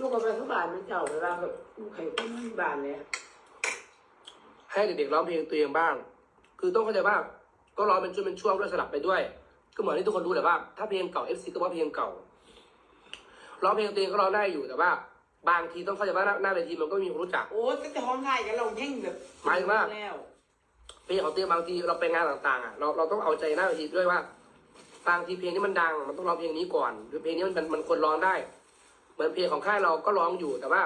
ลูกก็ไปเข้าบ้านมันเจ้าเวลาแบบลูกใครก็ไม่มีบ้านเลยให้เด็กๆร้องเพลงตัวเองบ้าง คือต้องเข้าใจว่าก็ร้องเป็นช่วงเป็นช่วงด้วยสลับไปด้วย ก็เหมือนที่ทุกคนรู้แหละว่า ถ้าเพลงเก่า FC ก็ว่าเพลงเก่าร้องเพลงตัวเองก็ร้องได้อยู่แต่ว่า บางทีต้องเข้าใจว่าหน้าหน้าเวทีมันก็มีคนรู้จัก โอ้แต่จะห้องไทยกันเราแย่งแบบหมายถึงว่า แล้วเพลงของตัวเองบางทีเราไปงานต่างๆอะเราเราต้องเอาใจหน้าเวทีด้วยว่าบางทีเพลงนี้มันดัง มันต้องร้องเพลงนี้ก่อน หรือเพลงนี้มันมันมันควรร้องได้ เหมือนเพลงของค่ายเราก็ร้องอยู่แต่ว่า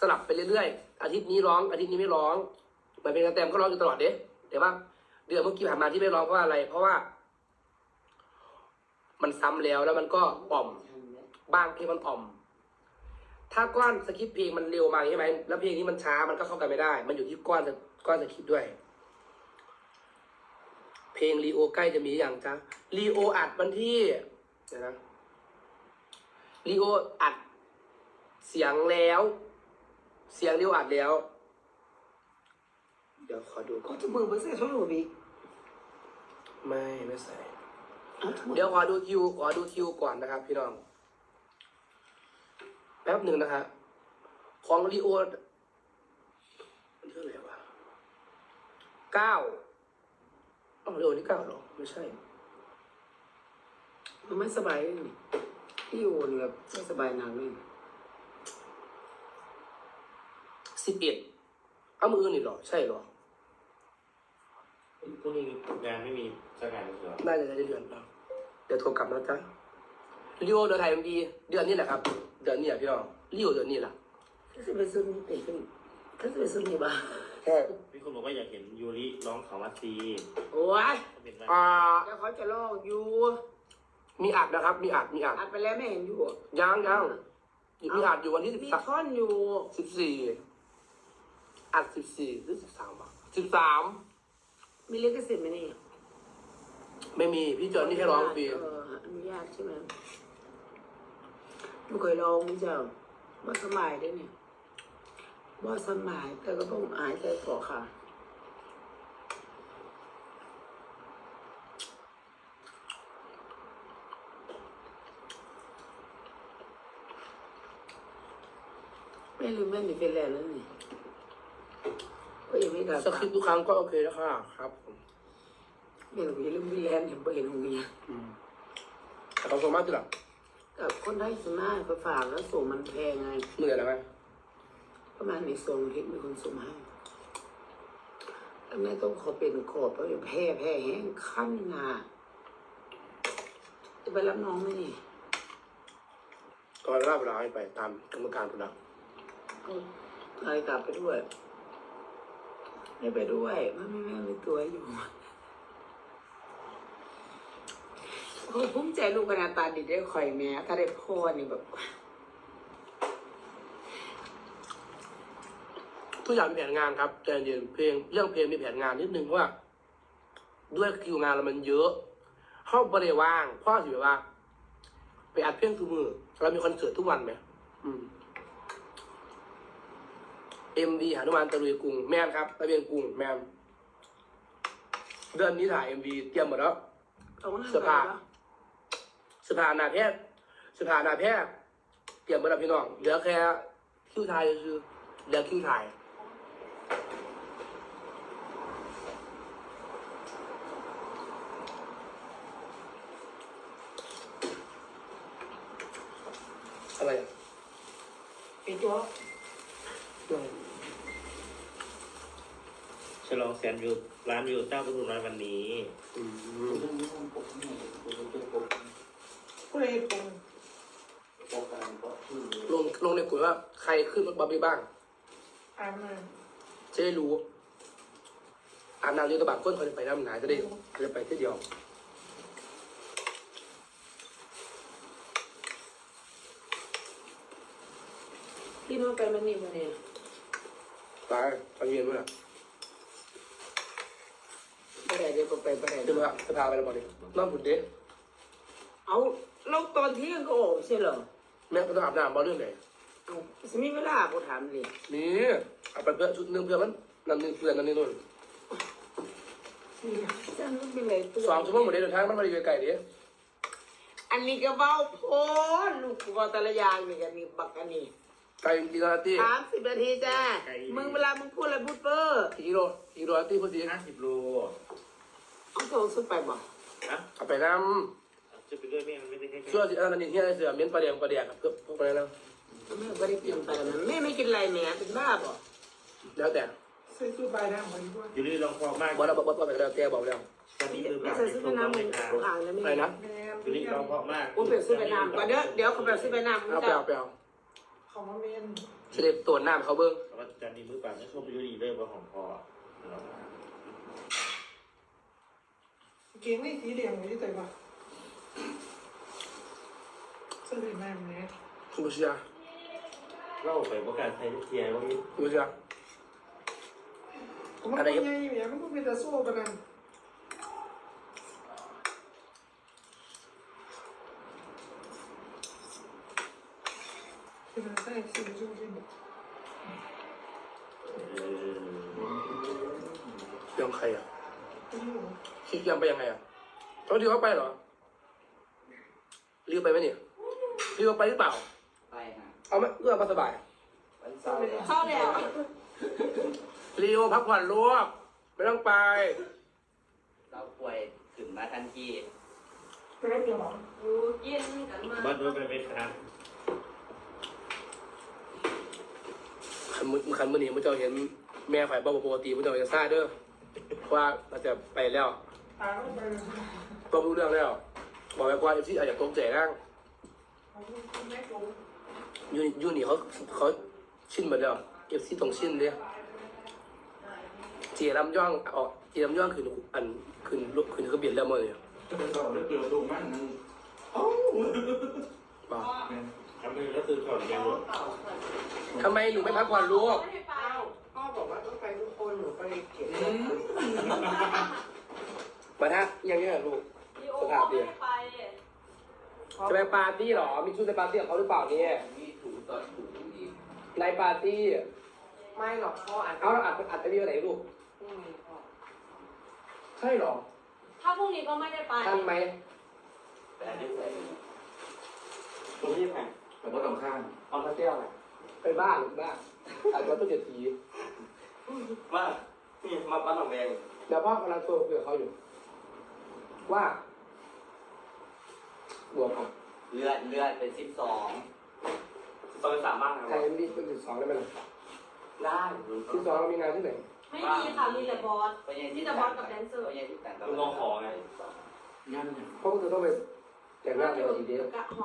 สลับไปเรื่อยๆ อาทิตย์นี้ร้อง อาทิตย์นี้ไม่ร้องเหมือนเพลงกระแตมก็ร้องอยู่ตลอดเด้แต่ว่า เดือนเมื่อกี้ผ่านมาที่ไม่ร้องเพราะอะไร เพราะว่า มันซ้ำแล้วแล้วมันก็อ่อมบางเพลงมันอ่อม ถ้าก้อนสคริปต์เพลงมันเร็วมาใช่ไหมแล้วเพลงนี้มันช้ามันก็เข้ากันไม่ได้ มันอยู่ที่ก้อนก้อนสคริปต์ด้วยเพลงรีโอใกล้จะมีอย่างจ้ะรีโออัดวันที่เดี๋ยวนะ รีโออัด เสียงแล้ว เสียงรีโออัดแล้ว เดี๋ยวขอดูก่ก็อนทุกมือมันใส่ช่องหนูบิ๊กไม่ไม่ใส่ เอาทุกมือเดี๋ยวขอดูคิวขอดูคิวก่อนนะครับ พี่น้อง แป๊บหนึ่งนะครับของรีโอวันที่เท่าไหร่วะเก้าอ๋อรีโอนี่เก้าเหรอ ไม่ใช่ มันไม่สบายเลยนี่ พี่อยู่แบบไม่สบายหนักเลยสิบเอ็ดเอามืออื่นนี่เหรอ ใช่เหรอ พรุ่งนี้งานไม่มีสักงานเลยเหรอน่าจะได้เดือนแล้วเดี๋ยวโทรกลับนะจ๊ะรีโอเดือนไทยมันดีเดือนนี้แหละครับ เดือนนี้อะพี่น้องรีโอเดือนนี้แหละถ้าจะไปซื้อนี่เตะขึ้นถ้าจะไปซื้อนี่บ้างใช่มีคนบอกว่าอยากเห็นยูริร้องเขาวัดซีโอ้ยก็เป็นว่าอ่าเดี๋ยวเขาจะลอกอยู่ มีอัดนะครับ มีอัดมีอัดอัดไปแล้วไม่เห็นอยู่ยังยังมีอัดอยู่วันที่สิบมีสามท่อนอยู่ สิบสี่อัดสิบสี่หรือสิบสามอะสิบสามมีลิขสิทธิ์ไหมนี่ไม่มีพี่เจอนี่แค่ร้องฟรีเอออนุญาตใช่ไหมไม่เคยลองนี่เจ้าว่าสมัยได้เนี่ยว่าสมัยแต่ก็ต้องอายใจขอค่ะ ไม่ลืมแม่มีเป็นแล้วแล้วนี่ก็ยังไม่กลับสคริปต์ทุกครั้งก็โอเคแล้วค่ะ ครับผมไม่รู้อย่าลืมวิแลนด์เห็นบ่เห็นหงเมียอืมแต่เขาส่วนมากจะหลับกับคนได้สมาไปฝากแล้วส่งมันแพงไง เหนื่อยแล้วไหมประมาณในสองอาทิตย์มีคนส่งให้แล้วแม่ต้องขอเป็นขอบเพราะแพ้แพ้แห้งขั้นงาจะไปรับน้องไหมนี่ ก็เล่าเวลาให้ไปตามกรรมการคนละ เอาอะไรกลับไปด้วยไม่ไปด้วยมันไม่แม่มีตัวอยู่โอ้ภูมิใจลูกขนาดตาดีได้ข่อยแม่ถ้าได้พ่อนี่แบบทุกอย่างมีแผนงานครับใจเย็นเพลงเรื่องเพลงมีแผนงานนิดนึงว่า ด้วยคิวงานเรามันเยอะเข้าบริว่างพ่อสิบว่า ไปอัดเพลงทุกมือเรามีคอนเสิร์ตทุกวันไหมอืม เอ็มวีหานุมานตะลุยกรุงแม่นครับตะเบียงกรุงแม่นเดือนนี้ถ่ายเอ็มวีเตรียมหมดแล้วเอาหน้าเสื้อผ้าไปแล้วสภานาแพทย์สภานาแพทย์เตรียมหมดแล้วพี่น้องเหลือแค่คิวถ่ายคือเหลือคิวถ่ายอะไรอะไอ้ตัวอืม ฉลองแสนวิวร้านวิวเจ้าประทุมร้านวันนี้ผู้ใดปงลงลงในกลุ่มว่าใครขึ้นรถบัมบี้บ้าง อ่านมาจะได้รู้อาบน้ำเดียวกับบางคนเขาจะไปน้ำหนาจะได้จะไปที่เดียวพี่น้องไปมันนี่มาเนี่ยตายตอนเย็นมั้ยล่ะ เดี๋ยวก็ไปไปไหนจะมาจะพาไปแล้วบอกดิน้ำผุดเด้เอาเราตอนเที่ยงก็ออกใช่เหรอแม่ก็ต้องอาบน้ำบอเรื่องไหนเอาจะมีเวลากูถามเลยนี่เอาไปเพื่อชุดหนึงเพื่อมันนั่นนี่เพื่อนนั่นนี่นู่นนี่จ้างรถเป็นไรตัวสองชั่วโมงหมดเลยเดินทางมันมาดีไกลๆดิไออันนี้ก็เบ้าโพนลูกกูบอกแต่ละอย่างนี่กันนี่บักอันนี้ไก่กิโลละตีสามสิบนาทีจ้ามึงเวลามึงพูดอะไรพูดเปอร์กิโลกิโลละตีพอดีห้าสิบโล เอาตัวสุดไปบอกนะเอาไปน้จะไปด้วยไม่ไม่ได้แค่ำเชื่อสิอันนี้ที่อะไรเสือเม้นปลาแดงปลาแดงครับพวกอะไรนะแม่ไม่ได้กินไปแล้วนะแม่ไม่กินอะไรแม่เป็นบ้าบ่แล้วแต่ซื้อตู้ใบน้ำมาดีกว่ายูรี่ลองพอมากบอกแล้วบอกบอกแล้วแต่บอกแล้วตอนนี้มือเปแม่ล่าใส่ไม่ซื้อชไปมต้องน้ำมึไม่งทานกูอ่างแล้วไม่อะไรนะแม่ยูรี่ลองพอมากกูเปลี่ยนซื้อไปน้ำก่อนเด้อเดี๋ยวเขาแบบซื้อไปน้ำมึงเอาไปจะเอาไปเอาเขามาเมนเสด็จตรวจน้ำเขาเบิ้งแต่ว่าตอนนี้มือเปล่าไม่ชมยูรี่เลยว่าของพอ เก่งนี่สีเหลืองไม่ได้ใจป่ะซื้อไปน้ำเนี่ยคุณผู้ชมเล่าไปว่าการใช้เทียร์ว่ามีคุณผู้ชมมันเป็นไงเนี่ยมันก็เป็นแต่โซ่กันนั่ นเป็นอะไรสิ่งชุ่มชื่นยังใครอะไม่รู้คิดยังไปยังไงอะเขาที่เขาไปเหรอรีบไปไหมเนี่ยรีบไปหรือเปล่า ไปฮะเอาไหมเพื่อมาสบายวันเสาร์เนี่ยเข้าแล้วรีโอพักผ่อนลวกไม่ต้องไป เราป่วยขึ้นมาทันทีเป็นอะไรเกี่ยวกับอยู่เย็นกันมาบ้านด้วยไปไหมครับขันมือขันมือนี่มือเจ้าเห็นแม่ฝ่ายบ้าปกติมือเจ้าจะซาเด้อเพราะว่าเราจะไปแล้ว ตาต้องไปเลยต้องรู้เรื่องแล้ว บอกไว้ก่อนเอฟซีอาจจะตกใจร่างเขาไม่โกงยูนี่ยูนี่เขาเขาชินหมดแล้วเอฟซีต้องชินเลยเจียลำย่องออกเจียลำย่องขึ้นอันขึ้นลุกขึ้นเครื่องบินแล้วมั้งเนี่ยบอกทำไมก็คือก่อนยังหมดทำไมหนูไม่พักผ่อนลูกไม่ได้ไปพ่อบอกว่าต้องไปทุกคนหนูก็เลยเก็บ มาทักยังไงลูกดีโอก็ไม่ได้ไปจะไปปาร์ตี้เหรอ มีชุดในปาร์ตี้กับเขาหรือเปล่าเนี่ยมีถุงต่อถุงอีกในปาร์ตี้ ไม่หรอกพ่ออ่านเอาเราอัดอัดไปที่ไหนลูก พรุ่งนี้พ่อใช่เหรอถ้าพรุ่งนี้ก็ไม่ได้ไปทันไหมแต่ได้ใส่ตรงนี้ไงแต่ว่าตรงข้างเอามาเที่ยวไหนไปบ้านหรือบ้านอาจจะต้องเจ็ดสีมานี่มาปั้นของแดงเดี๋ยวพ่อกำลังโทรคุยกับเขาอยู่ ว่า บวกกับเลือดเลือดเป็นสิบสองตอนสามบ้างใครไม่ดีเป็นสิบสองได้ไหมล่ะได้สิบสองเรามีงานที่ไหนไม่มีค่ะมีแต่บอสไปยังมีแต่บอสกับแดนเซอร์ไปยังที่แต่งคุณลองขอไง เพราะว่าจะต้องไปแต่งหน้าในวันดีเดียวกะห